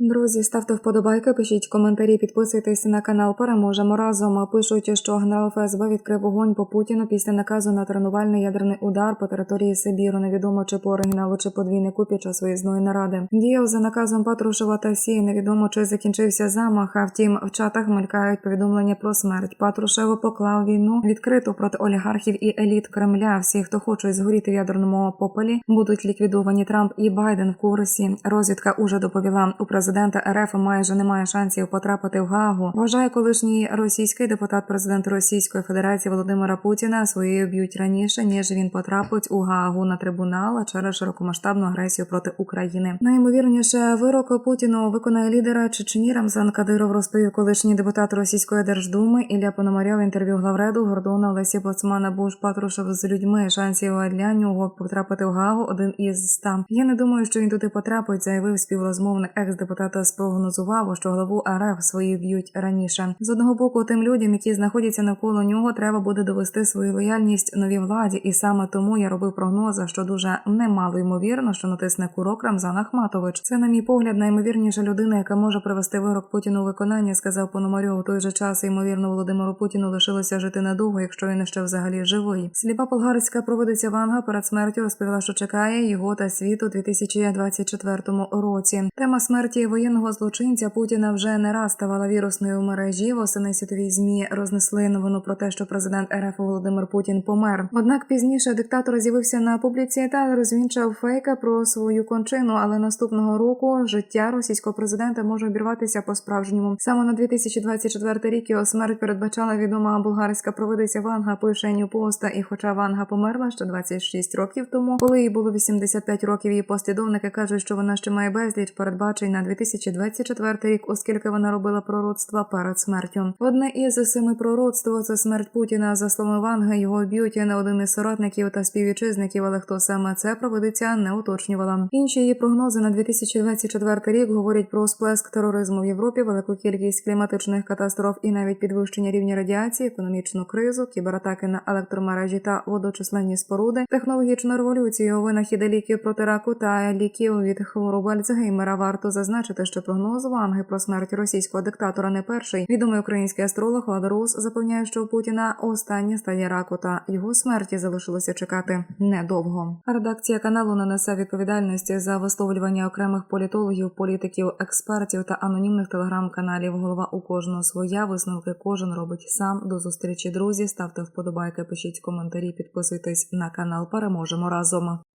Друзі, ставте вподобайки, пишіть коментарі, підписуйтесь на канал. Переможемо разом. Пишуть, що генерал ФСБ відкрив вогонь по Путіну після наказу на тренувальний ядерний удар по території Сибіру. Невідомо чи по оригіналу, чи подвійнику під час виїзної наради. Діяв за наказом Патрушева та Сі. Невідомо чи закінчився замах. А втім, в чатах мелькають повідомлення про смерть. Патрушев поклав війну відкриту проти олігархів і еліт Кремля. Всі, хто хочуть згоріти в ядерному попелі, будуть ліквідовані. Трамп і Байден в курсі. Розвідка уже доповіла у президента РФ майже немає шансів потрапити в Гаагу. Вважає колишній російський депутат президент Російської Федерації Володимира Путіна своєю б'ють раніше ніж він потрапить у Гаагу на трибунал через широкомасштабну агресію проти України. Найімовірніше вирок Путіну виконає лідера Чечні Рамзан Кадиров, розповів колишній депутат Російської держдуми Ілля Пономарьов інтерв'ю главреду Гордона Олесі Боцмана Буш Патрушев з людьми. Шансів для нього потрапити в Гаагу один із ста. Я не думаю, що він туди потрапить, заявив співрозмовник екс-депутата. Спрогнозував, що главу РФ свої б'ють раніше. З одного боку, тим людям, які знаходяться навколо нього, треба буде довести свою лояльність новій владі, і саме тому я робив прогнози, що дуже немало ймовірно, що натисне курок Рамзан Ахматович. Це, на мій погляд, наймовірніша людина, яка може привести вирок Путіну у виконання, сказав Пономарьов. У той же час, ймовірно, Володимиру Путіну лишилося жити недовго, якщо він ще взагалі живий. Сліпа Болгарська проводиться Ванга перед смертю. Розповіла, що чекає його та світ у 2024 році. Тема смерті воєнного злочинця Путіна вже не раз ставала вірусною в мережі. Восени світові змі рознесли новину про те, що президент РФ Володимир Путін помер. Однак пізніше диктатор з'явився на публіці та розвінчав фейка про свою кончину. Але наступного року життя російського президента може обірватися по справжньому. Саме на 2024 рік його смерть передбачала відома болгарська провидиця Ванга. Пише Ньюпоста. І хоча Ванга померла ще 26 років тому, коли їй було 85 років, її послідовники кажуть, що вона ще має безліч передбачень на 2024 рік, оскільки вона робила пророцтва перед смертю. Одне із семи пророцтв це смерть Путіна. За словами Ванги, його б'ють не один із соратників та співвітчизників, але хто саме це провидиця не уточнювала. Інші її прогнози на 2024 рік говорять про сплеск тероризму в Європі, велику кількість кліматичних катастроф і навіть підвищення рівня радіації, економічну кризу, кібератаки на електромережі та водочисленні споруди, технологічну революцію, винахіди ліків проти раку та ліків від хвороби Альцгеймера. Варто зазначити, що прогноз Ванги про смерть російського диктатора не перший. Відомий український астролог Влада Рус запевняє, що у Путіна остання стадія раку та його смерті залишилося чекати недовго. Редакція каналу не несе відповідальності за висловлювання окремих політологів, політиків, експертів та анонімних телеграм-каналів. Голова у кожного своя висновки кожен робить сам. До зустрічі, друзі. Ставте вподобайки, пишіть коментарі, підписуйтесь на канал. Переможемо разом.